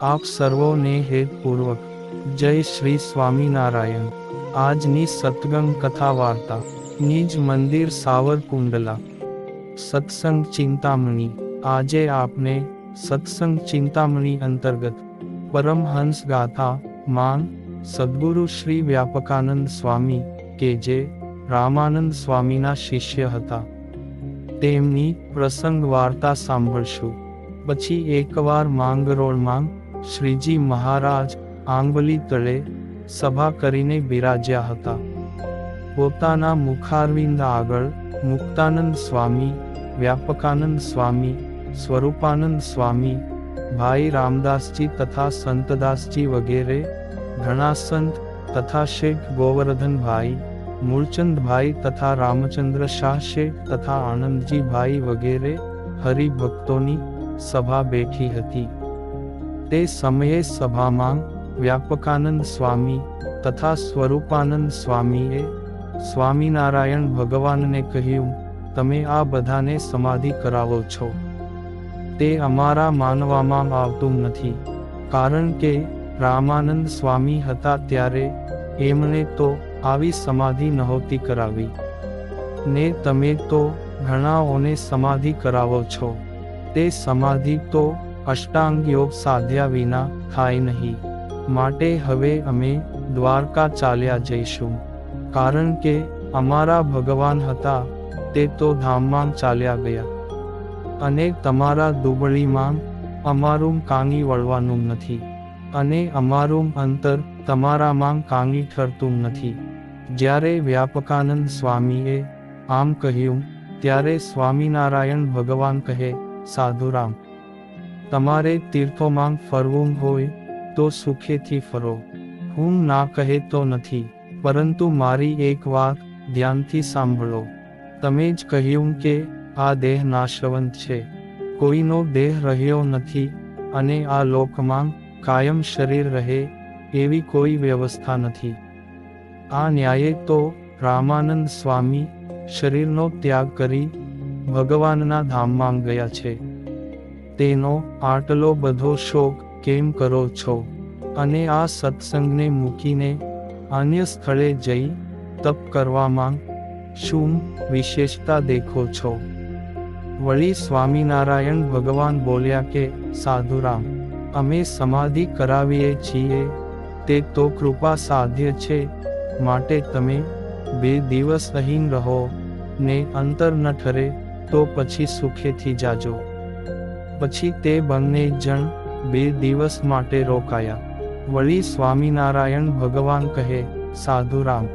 આપ સર્વોને હેતપૂર્વક જય શ્રી સ્વામિનારાયણ. આજની સતગંગ કથા વાર્તા. નિજ મંદિર સાવરકુંડલા. સત્સંગ ચિંતામણી. આજે આપને સત્સંગ ચિંતામણી અંતર્ગત પરમહંસ ગાથા માન સદગુરુ શ્રી વ્યાપકાનંદ સ્વામી કે જે રામાનંદ સ્વામીના શિષ્ય હતા. તેમની પ્રસંગ વાર્તા સાંભળશું. પછી એકવાર માંગરોળમાં શ્રીજી મહારાજ આંગલી તળે સભા કરીને બિરાજ્યા હતા. પોતાના મુખારવિંદ આગળ મુક્તાનંદ સ્વામી, વ્યાપકાનંદ સ્વામી, સ્વરૂપાનંદ સ્વામી, ભાઈ રામદાસજી તથા સંતદાસજી વગેરે ઘણા સંત તથા શેખ ગોવર્ધનભાઈ, મૂળચંદભાઈ તથા રામચંદ્ર શાહ શેખ તથા આનંદજીભાઈ વગેરે હરિભક્તોની સભા બેઠી હતી. તે સમયે સભામાં વ્યાપકાનંદ સ્વામી તથા સ્વરૂપાનંદ સ્વામીએ સ્વામિનારાયણ ભગવાનને કહ્યું, તમે આ બધાને સમાધિ કરાવો છો. તે અમારા માનવામાં આવતું નથી. કારણ કે રામાનંદ સ્વામી હતા ત્યારે એમણે તો આવી સમાધિ નહોતી કરાવી. ને તમે તો ઘણાઓને સમાધિ કરાવો છો. તે સમાધિ તો અષ્ટાંગ યોગ સાધ્યા વિના થાય નહીં. માટે હવે અમે દ્વારકા ચાલ્યા જઈશું. કારણ કે અમારા ભગવાન હતા, તે તો ધામમાં ચાલ્યા ગયા. અને તમારા દુબળીમાં અમારું કાંગી વળવાનું નથી. અને અમારું અંતર તમારામાં કાંગી ઠરતું નથી. જ્યારે વ્યાપકાનંદ સ્વામીએ આમ કહ્યું, ત્યારે સ્વામિનારાયણ ભગવાન કહે, સાધુરામ તમારે તીર્થોમાં ફરવું હોય, તો સુખેથી ફરો. હું ના કહેતો નથી, પરંતુ મારી એક વાત ધ્યાનથી સાંભળો. તમે જ કહ્યું કે, આ દેહ નાશવંત છે. કોઈનો દેહ રહ્યો નથી, અને આ લોકમાં કાયમ શરીર રહે, એવી કોઈ વ્યવસ્થા નથી. આ ન્યાયે તો રામાનંદ સ્વામી શરીરનો ત્યાગ કરી ભગવાનના ધામમાં ગયા છે. તેનો આટલો બધો શોક કેમ કરો છો? અને આ સત્સંગને મૂકીને અન્ય સ્થળે જઈ તપ કરવામાં શું વિશેષતા દેખો છો? વળી સ્વામિનારાયણ ભગવાન બોલ્યા કે, સાધુરામ, અમે સમાધિ કરાવીએ છીએ, તે તો કૃપા સાધ્ય છે, માટે તમે બે દિવસ અહીં રહો, ને અંતર ન ઠરે, તો પછી સુખેથી જાજો. પછી તે બંને જણ બે દિવસ માટે રોકાયા. વળી સ્વામિનારાયણ ભગવાન કહે સાધુરામ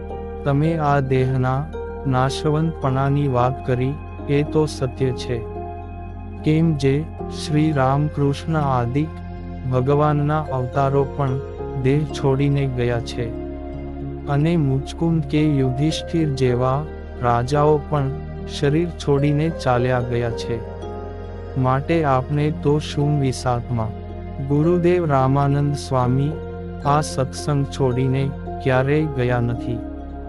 તમે આ દેહના નાશવંતપણાની વાત કરી, એ તો સત્ય છે. કેમ જે શ્રી રામકૃષ્ણ આદિ ભગવાનના અવતારો પણ દેહ છોડીને ગયા છે. અને મુચકુંદ કે યુધિષ્ઠિર જેવા રાજાઓ પણ શરીર છોડીને ચાલ્યા ગયા છે. માટે આપને તો શું વિસાતમાં ગુરુદેવ રામાનંદ સ્વામી, આ સત્સંગ છોડીને ક્યારેય ગયા નથી?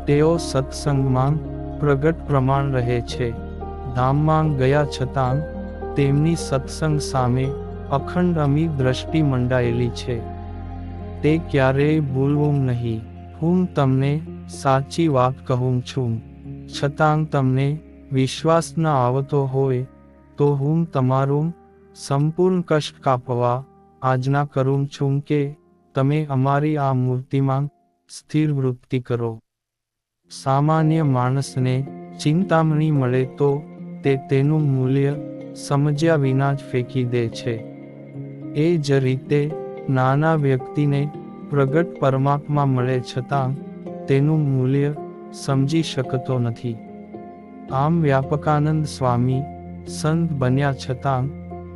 તેઓ સત્સંગમાં પ્રગટ પ્રમાણ રહે છે. ધામમાં ગયા છતાં તેમની સત્સંગ સામે અખંડ અમી દ્રષ્ટિ મંડાયેલી છે. તે ક્યારેય ભૂલવું નહીં. હું તમને સાચી વાત કહું છું. છતાં તમને વિશ્વાસ ન આવતો હોય તો હું તમારું સંપૂર્ણ કષ્ટ કાપવા આજના કરું છું કે તમે અમારી આ મૂર્તિમાં સ્થિર વૃત્તિ કરો. સામાન્ય માણસને ચિંતામણી મળે તો તે તેનું મૂલ્ય સમજ્યા વિના જ ફેંકી દે છે. એ જ રીતે નાના વ્યક્તિને પ્રગટ પરમાત્મા મળે છતાં તેનું મૂલ્ય સમજી શકતો નથી. આમ વ્યાપકાનંદ સ્વામી સંત બન્યા છતાં,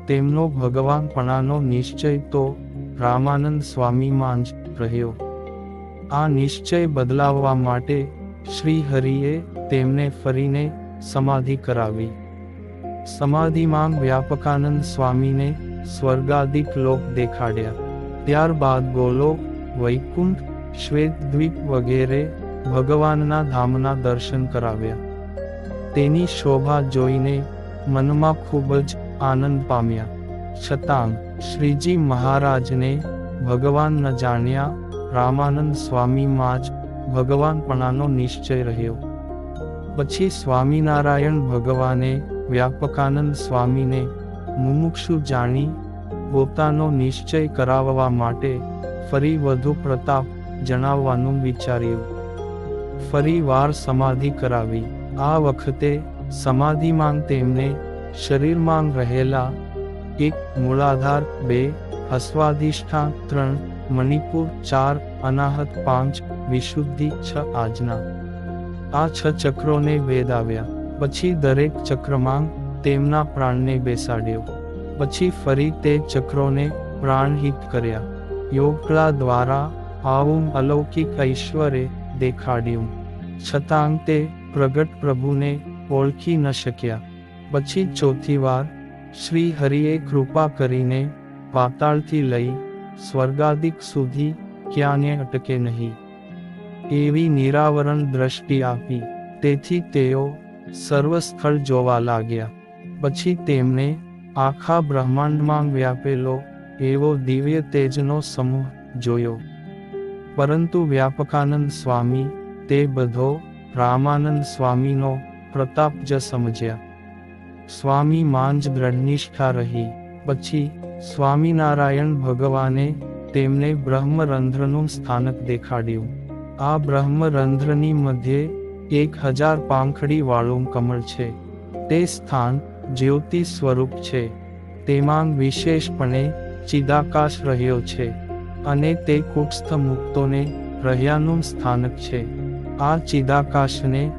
તેમનો ભગવાનપણાનો નિશ્ચય તો રામાનંદ સ્વામીમાં જ રહ્યો. આ નિશ્ચય બદલાવવા માટે શ્રી હરિએ તેમને ફરીને સમાધિ કરાવી. સમાધિમાં વ્યાપકાનંદ સ્વામીને સ્વર્ગાધિક લોક દેખાડ્યા. ત્યારબાદ ગોલોક વૈકુંઠ, શ્વેતદ્વીપ વગેરે ભગવાનના ધામના દર્શન કરાવ્યા. તેની શોભા જોઈને મનમાં ખૂબ જ આનંદ પામ્યા. છતાં, શ્રીજી મહારાજને ભગવાન ન જાણ્યા, રામાનંદ સ્વામીમાં જ ભગવાનપણાનો નિશ્ચય રહ્યો. પછી સ્વામિનારાયણ ભગવાને વ્યાપકાનંદ સ્વામીને મુમુક્ષુ જાણી, પોતાનો નિશ્ચય કરાવવા માટે ફરી વધુ પ્રતાપ જણાવવાનું વિચાર્યું. ફરી વાર સમાધિ કરાવી. આ વખતે સમાધિમાં તેમને શરીરમાં રહેલા એક મૂળાધાર, બે હસ્વાધિષ્ઠાન ત્રણ મણિપુર, ચાર અનાહત, પાંચ વિશુદ્ધિ, છ આજના આ છ ચક્રોને વેદ આવ્યા. પછી દરેક ચક્રમાં તેમના પ્રાણને બેસાડ્યો. પછી ફરી તે ચક્રોને પ્રાણહિત કર્યા. યોગકલા દ્વારા આવું અલૌકિક ઐશ્વર્ય દેખાડ્યું. છતાં તે પ્રગટ પ્રભુને ઓળખી ન શક્યા. પછી ચોથી વાર શ્રી હરિએ કૃપા કરીને પાતાળથી લઈ સ્વર્ગાદિક સુધી ક્યાંને અટકે નહીં. એવી નિરાવરણ દ્રષ્ટિ આપી. તેથી તેઓ સર્વસ્થળ જોવા લાગ્યા. પછી તેમને આખા બ્રહ્માંડમાં વ્યાપેલો એવો દિવ્ય તેજનો સમૂહ જોયો. પરંતુ વ્યાપકાનંદ સ્વામી, તે બધો રામાનંદ સ્વામીનો પ્રતાપ જ સમજ્યા. સ્વામી માંજ દ્રઢનિષ્ઠા રહી. પછી સ્વામિનારાયણ ભગવાને તેમને બ્રહ્મરંધ્રનું સ્થાનક દેખાડ્યું. આ બ્રહ્મરંધ્રની મધ્યે એક હજાર પાંખડી વાળું કમળ છે. તે સ્થાન જ્યોતિ સ્વરૂપ છે. તેમાં વિશેષપણે ચિદાકાશ રહ્યો છે અને તે કુટસ્થ મુક્તોને રહ્યાનું સ્થાનક છે. આ ચિદાકાશને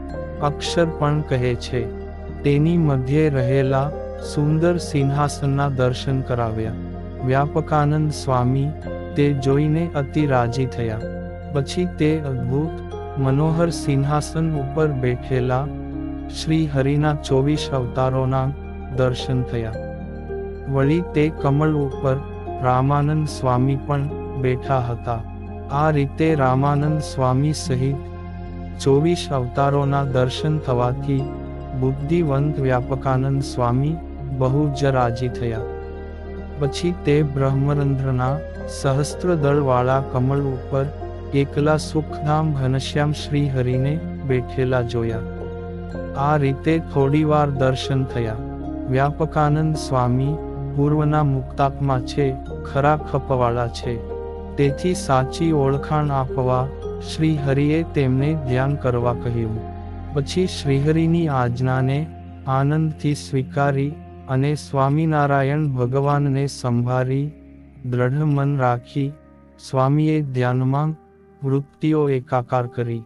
અક્ષર પણ કહે છે. તેની મધ્યે રહેલા સુંદર સિંહાસનના દર્શન કરાવ્યા. વ્યાપકાનંદ સ્વામી તે જોઈને અતિ રાજી થયા. પછી તે અદ્ભુત, મનોહર સિંહાસન ઉપર બેઠેલા શ્રી હરિના ચોવીસ અવતારોના દર્શન થયા. વળી તે કમળ ઉપર રામાનંદ સ્વામી પણ બેઠા હતા. આ રીતે રામાનંદ સ્વામી સહિત ચોવીસ અવતારોના દર્શન થવાથી બુદ્ધિવંત વ્યાપકાનંદ સ્વામી બહુ જ રાજી થયા. પછી તે બ્રહ્મરંધ્રના સહસ્ત્રદળવાળા કમળ ઉપર એકલા સુખધામ ઘનશ્યામ શ્રી હરિને બેઠેલા જોયા. આ રીતે થોડીવાર દર્શન થયા. વ્યાપકાનંદ સ્વામી પૂર્વના મુક્તાત્મા છે, ખરા ખપવાળા છે. તેથી સાચી ઓળખાણ આપવા શ્રી હરિએ તેમને ધ્યાન કરવા કહ્યું. પછી શ્રીહરિની આજ્ઞાને આનંદથી સ્વીકારી અને સ્વામિનારાયણ ભગવાનને સંભાળી દ્રઢ મન રાખી સ્વામીએ ધ્યાનમાં વૃત્તિઓ એકાકાર કરી.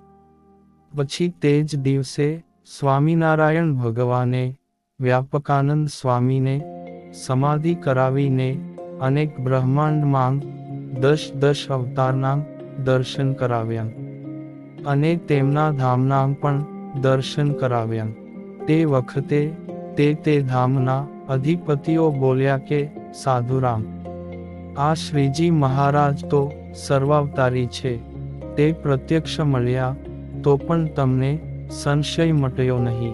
પછી તે જ દિવસે સ્વામિનારાયણ ભગવાને વ્યાપકાનંદ સ્વામીને સમાધિ કરાવીને અનેક બ્રહ્માંડમાં દશ દશ અવતારના દર્શન કરાવ્યા. અને તેમના ધામના પણ દર્શન કરાવ્યા. તે વખતે તે તે ધામના અધિપતિઓ બોલ્યા કે, સાધુરામ, આ શ્રીજી મહારાજ તો સર્વાવતારી છે. તે પ્રત્યક્ષ મળ્યા તો પણ તમને સંશય મટ્યો નહીં.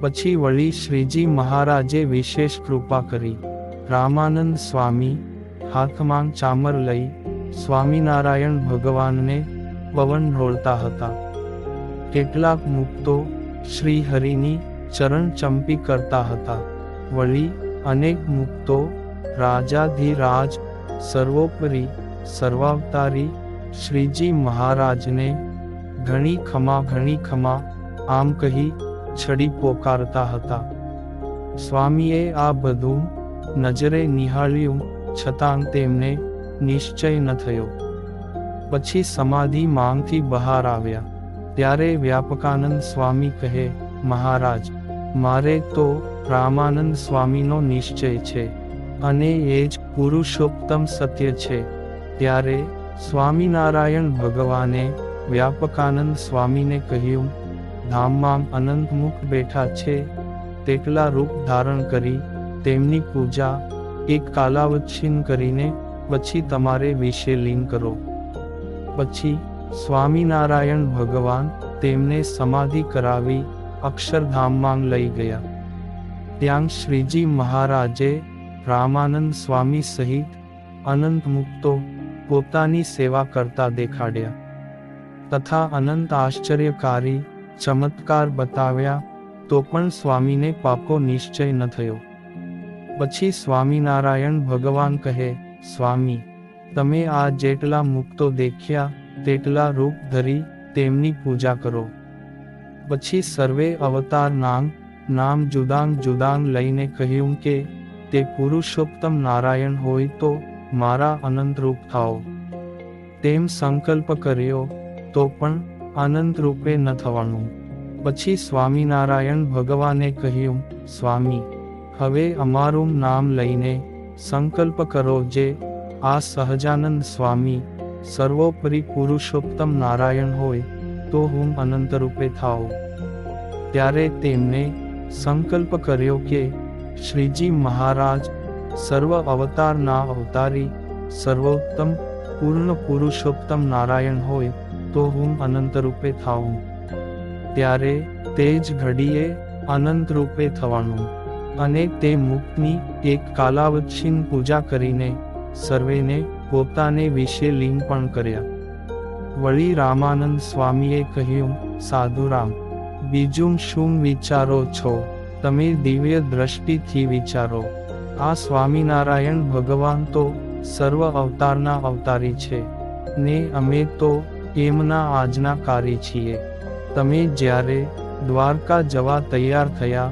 પછી વળી શ્રીજી મહારાજે વિશેષ કૃપા કરી. રામાનંદ સ્વામી હાથમાં ચામર લઈ સ્વામિનારાયણ ભગવાનને પવન ઢોળતા હતા. કેટલાક મુક્તો શ્રી હરિની ચરણ ચંપી કરતા હતા. વળી અનેક મુક્તો રાજાધિરાજ, સર્વોપરી, સર્વાવતારી શ્રીજી મહારાજને ઘણી ખમા ઘણી ખમા આમ કહી છડી પોકારતા હતા. સ્વામીએ આ બધું નજરે નિહાળ્યું છતાં તેમને નિશ્ચય ન થયો. પછી સમાધિ માંગથી બહાર આવ્યા. ત્યારે વ્યાપકાનંદ સ્વામી કહે, મહારાજ, મારે તો રામાનંદ સ્વામીનો નિશ્ચય છે અને એ જ પુરુષોત્તમ સત્ય છે. ત્યારે સ્વામિનારાયણ ભગવાને વ્યાપકાનંદ સ્વામીને કહ્યું, ધામમાં અનંતમુખ બેઠા છે, તેટલા રૂપ ધારણ કરી, તેમની પૂજા, એક કાલાવચ્છિન્ન કરીને પછી તમારે વિશે લીન કરો પછી સ્વામિનારાયણ ભગવાન તેમને સમાધિ કરાવી અક્ષરધામમાં લઈ ગયા ત્યાં શ્રીજી મહારાજે રામાનંદ સ્વામી સહિત અનંત મુક્તો પોતાની સેવા કરતા દેખાડ્યા તથા અનંત આશ્ચર્યકારી ચમત્કાર બતાવ્યા તો પણ સ્વામીને પાકો નિશ્ચય ન થયો પછી સ્વામિનારાયણ ભગવાન કહે સ્વામી, તમે આ જેટલા મુક્તો દેખ્યા, તેટલા રૂપ ધરી, તેમની પૂજા કરો. પછી સર્વે અવતાર નામ નામ જુદાંગ જુદાંગ લઈને કહ્યું કે, તે પુરુષોત્તમ નારાયણ હોય તો, મારા અનંતરૂપ થાઓ. તેમ સંકલ્પ કર્યો, તો પણ, અનંતરૂપે ન થવાનું. પછી સ્વામિનારાયણ ભગવાને કહ્યું, સ્વામી, હવે અમારું નામ લઈને સંકલ્પ કરો જે આ સહજાનંદ સ્વામી સર્વોપરી પુરુષોત્તમ નારાયણ હોય, તો હું અનંતરૂપે થાઉં. ત્યારે તેમને સંકલ્પ કર્યો કે શ્રીજી મહારાજ સર્વ અવતારના અવતારી, સર્વોત્તમ પૂર્ણ પુરુષોત્તમ નારાયણ હોય, તો હું અનંતરૂપે થાઉં. ત્યારે તે જ ઘડીએ અનંતરૂપે થવાનું. અને તે મુક્તની એક કાલાવચ્છિન પૂજા કરીને સર્વેને પોતાને વિશે લીન પણ કર્યા. વળી રામાનંદ સ્વામીએ કહ્યું સાધુરામ બીજું શું વિચારો છો? તમે દિવ્ય દ્રષ્ટિથી વિચારો. આ સ્વામિનારાયણ ભગવાન તો સર્વ અવતારના અવતારી છે. ને અમે તો એમના આજ્ઞાકારી છીએ. તમે જ્યારે દ્વારકા જવા તૈયાર થયા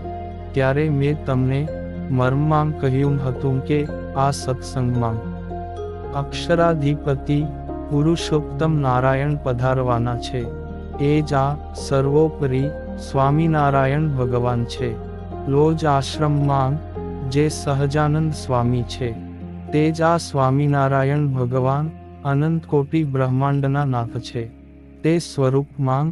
ત્યારે મેં તમને મર્મમાં કહ્યું હતું કે આ સત્સંગમાં અક્ષરાધિપતિ પુરુષોત્તમ નારાયણ પધારવાના છે. એ જ આ સર્વોપરી સ્વામિનારાયણ ભગવાન છે. લોજ આશ્રમમાં જે સહજાનંદ સ્વામી છે. તે જ આ સ્વામિનારાયણ ભગવાન અનંત કોટી બ્રહ્માંડના નાથ છે. તે સ્વરૂપમાં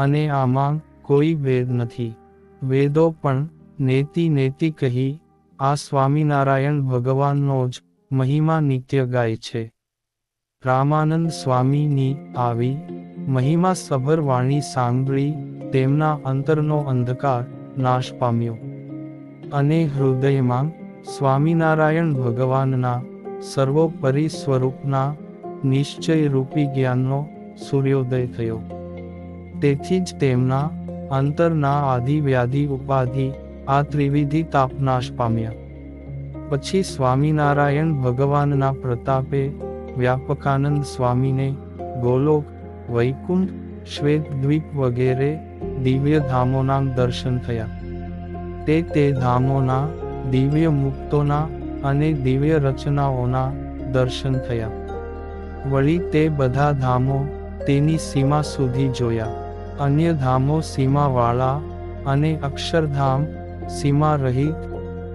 અને આમાં કોઈ ભેદ નથી. વેદો પણ નેતિ નેતિ કહી, આ સ્વામિનારાયણ ભગવાનનો જ મહિમા નિત્ય ગાય છે. રામાનંદ સ્વામીની આવી મહિમા સભર વાણી સાંભળી તેમના અંતરનો અંધકાર નાશ પામ્યો. અને હૃદયમાં સ્વામિનારાયણ ભગવાનના સર્વોપરી સ્વરૂપના નિશ્ચય રૂપી જ્ઞાનનો સૂર્યોદય થયો. તેથી જ તેમના અંતરના આદિ વ્યાધિ ઉપાધિ આ ત્રિવિધિ તાપનાશ પામ્યા પછી સ્વામિનારાયણ ભગવાનના પ્રતાપે વ્યાપકાનંદ સ્વામીને ગોલોક, વૈકુંઠ શ્વેત દ્વીપ વગેરે દિવ્ય ધામોના દર્શન થયા. તે તે ધામોના, દિવ્ય મુક્તોના અને દિવ્ય રચનાઓના દર્શન થયા. વળી તે બધા ધામો તેની સીમા સુધી જોયા. અન્ય ધામો સીમાવાળા અને અક્ષરધામ સીમા રહિત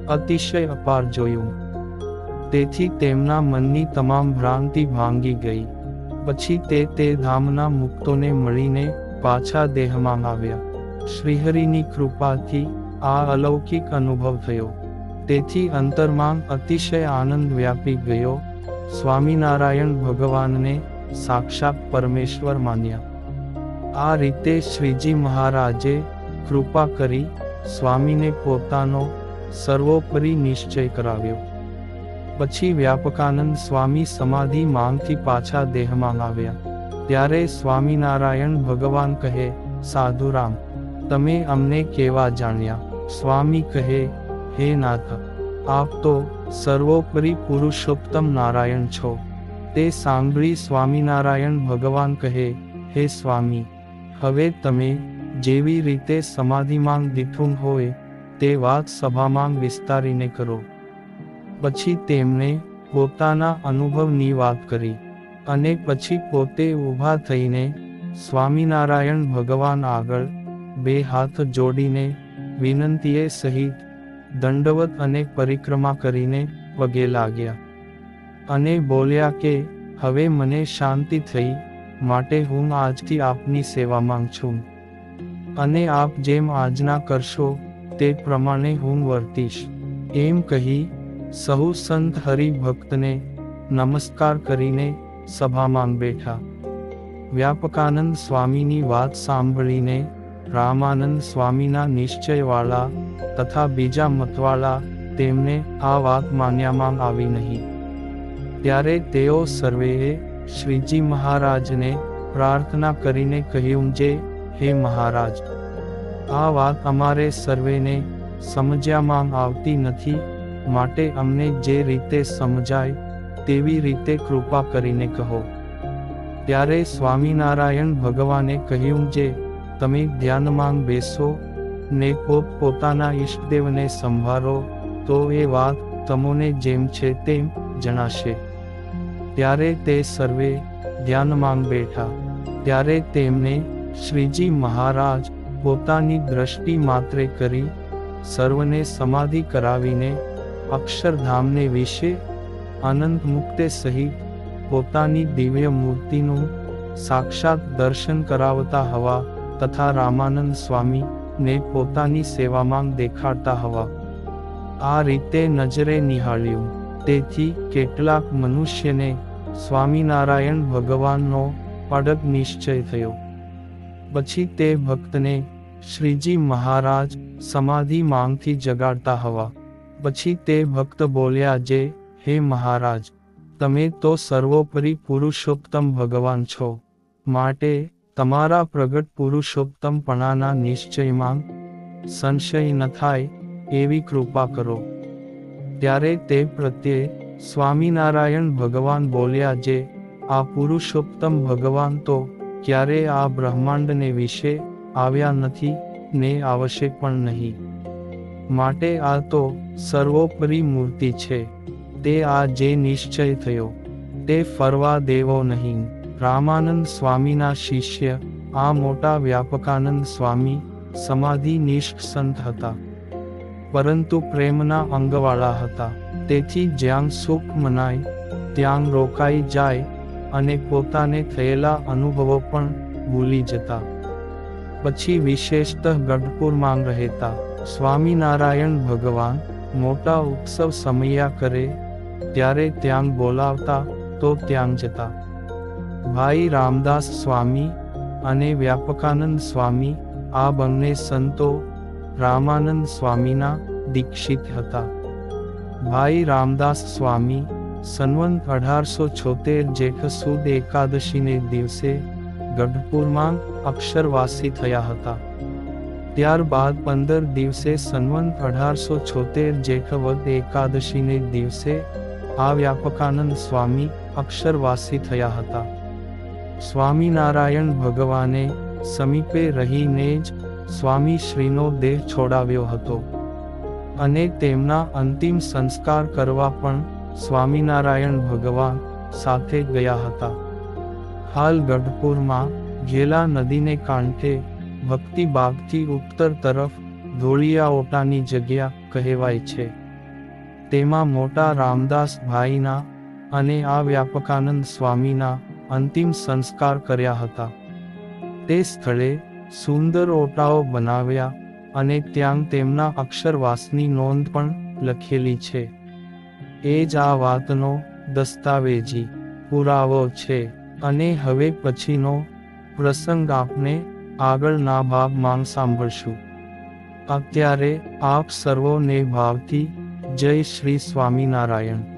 અતિશય અપાર જોયું. તેથી તેમના મનની તમામ ભ્રાંતિ ભાંગી ગઈ. પછી તે તે ધામના મુક્તોને મળીને પાછા દેહમાં આવ્યા. શ્રીહરિની કૃપાથી આ અલૌકિક અનુભવ થયો. તેથી અંતરમાં અતિશય આનંદ વ્યાપી ગયો. સ્વામિનારાયણ ભગવાનને સાક્ષાત પરમેશ્વર માન્યા. આ રીતે શ્રીજી મહારાજે કૃપા કરી સ્વામીને પોતાનો સર્વોપરી નિશ્ચય કરાવ્યો. પછી વ્યાપકાનંદ સ્વામી સમાધિ માંગથી પાછા દેહમાં આવ્યા. ત્યારે સ્વામિનારાયણ ભગવાન કહે સાધુરામ તમે અમને કેવા જાણ્યા? સ્વામી કહે, હે નાથ, આપ તો સર્વોપરી પુરુષોત્તમ નારાયણ છો. તે સાંભળી સ્વામિનારાયણ ભગવાન કહે, હે સ્વામી, હવે તમે જેવી રીતે સમાધિમાં દીઠું હોય, તે વાત સભામાં વિસ્તારીને કરો. પછી તેમણે પોતાના અનુભવની વાત કરી અને પછી પોતે ઊભા થઈને સ્વામિનારાયણ ભગવાન આગળ બે હાથ જોડીને વિનંતીએ સહિત દંડવત અને પરિક્રમા કરીને પગે લાગ્યા અને બોલ્યા કે, હવે મને શાંતિ થઈ, માટે હું આજથી આપની સેવામાં છું. અને આપ જેમ આજના કરશો, તે પ્રમાણે હું વર્તીશ. એમ કહી, સહુ સંત હરિભક્તને નમસ્કાર કરીને સભામાં બેઠા. વ્યાપકાનંદ સ્વામીની વાત સાંભળીને રામાનંદ સ્વામીના નિશ્ચયવાળા તથા બીજા મતવાળા તેમને આ વાત માન્યામાં આવી નહીં. ત્યારે તેઓ સર્વેએ શ્રીજી મહારાજને પ્રાર્થના કરીને કહ્યું, જે હે મહારાજ, આ વાત અમારે સર્વેને સમજ્યામાં આવતી નથી, માટે અમને જે રીતે સમજાય, તેવી રીતે કૃપા કરીને કહો. ત્યારે સ્વામિનારાયણ ભગવાને કહ્યું જે, તમે ધ્યાનમાં બેસો, ને પોત પોતાના ઈષ્ટદેવને સંભાળો, તો એ વાત તમોને જેમ છે તેમ જણાશે. ત્યારે તે સર્વે ધ્યાનમાં બેઠા. ત્યારે તેમને શ્રીજી મહારાજ પોતાની દ્રષ્ટિ માત્રે કરી સર્વને સમાધિ કરાવીને અક્ષરધામને વિશે અનંત મુક્તે સહિત પોતાની દિવ્ય મૂર્તિનું સાક્ષાત દર્શન કરાવતા હવા તથા રામાનંદ સ્વામી ને પોતાની સેવામાં દેખાડતા હવા. આ રીતે નજરે નિહાળ્યું. તેથી કેટલાક મનુષ્યને સ્વામિનારાયણ ભગવાનનો અડગ નિશ્ચય થયો. પછી તે ભક્તને શ્રીજી મહારાજ સમાધિ માંગથી જગાડતા હવા. પછી તે ભક્ત બોલ્યા જે, હે મહારાજ, તમે તો સર્વોપરી પુરુષોત્તમ ભગવાન છો. માટે તમારા પ્રગટ પુરુષોત્તમપણાના નિશ્ચયમાં સંશય ન થાય, એવી કૃપા કરો. ત્યારે તે પ્રત્યે સ્વામિનારાયણ ભગવાન બોલ્યા જે, આ પુરુષોત્તમ ભગવાન તો ક્યારે આ બ્રહ્માંડને વિશે આવ્યા નથી, ને આવશે પણ નહીં. માટે આ તો સર્વોપરી મૂર્તિ છે. તે આ જે નિશ્ચય થયો, તે ફરવા દેવો નહીં. રામાનંદ સ્વામીના શિષ્ય, આ મોટા વ્યાપકાનંદ સ્વામી, સમાધિ નિષ્ઠ હતા. પરંતુ પ્રેમના અંગવાળા હતા. તેથી જ્યાં સુખ મનાય, ત્યાં રોકાઈ જાય અને પોતાને થયેલા અનુભવો પણ ભૂલી જતા. પછી વિશેષતઃ ગઢપુરમાં રહેતા સ્વામિનારાયણ ભગવાન મોટા ઉત્સવ સમયા કરે, ત્યારે ત્યાં બોલાવતા તો ત્યાં જતા. ભાઈ રામદાસ સ્વામી અને વ્યાપકાનંદ સ્વામી આ બંને સંતો રામાનંદ સ્વામીના દીક્ષિત હતા. ભાઈ રામદાસ સ્વામી સંવંત અઢારસો છોતેર જેઠ સુદ એકાદશીને દિવસે ગઢપુરમાં અક્ષરવાસી થયા હતા. ત્યારબાદ પંદર દિવસે સનવંત અઢારસો છોતેર જેઠવદ એકાદશીને દિવસે આ વ્યાપકાનંદ સ્વામી અક્ષરવાસી થયા હતા. સ્વામિનારાયણ ભગવાને સમીપે રહીને જ સ્વામી શ્રીનો દેહ છોડાવ્યો હતો. અને તેમના અંતિમ સંસ્કાર કરવા પણ સ્વામિનારાયણ ભગવાન સાથે ગયા હતા. હાલ ગઢપુરમાં ઘેલા નદીને કાંઠે ભક્તિ બાગથી ઉત્તર તરફ ધોળિયા ઓટાની જગ્યા કહેવાય છે. તેમાં મોટા રામદાસ ભાઈના અને આ વ્યાપકાનંદ સ્વામીના અંતિમ સંસ્કાર કર્યા હતા. તે સ્થળે સુંદર ઓટાઓ બનાવ્યા અને ત્યાં તેમના અક્ષરવાસની નોંધ પણ લખેલી છે. એ જ આ વાતનો દસ્તાવેજી પુરાવો છે અને હવે પછીનો પ્રસંગ આપને આગળના ભાગમાં સાંભળશું. અત્યારે આપ સર્વોને ભાવથી જય શ્રી સ્વામિનારાયણ.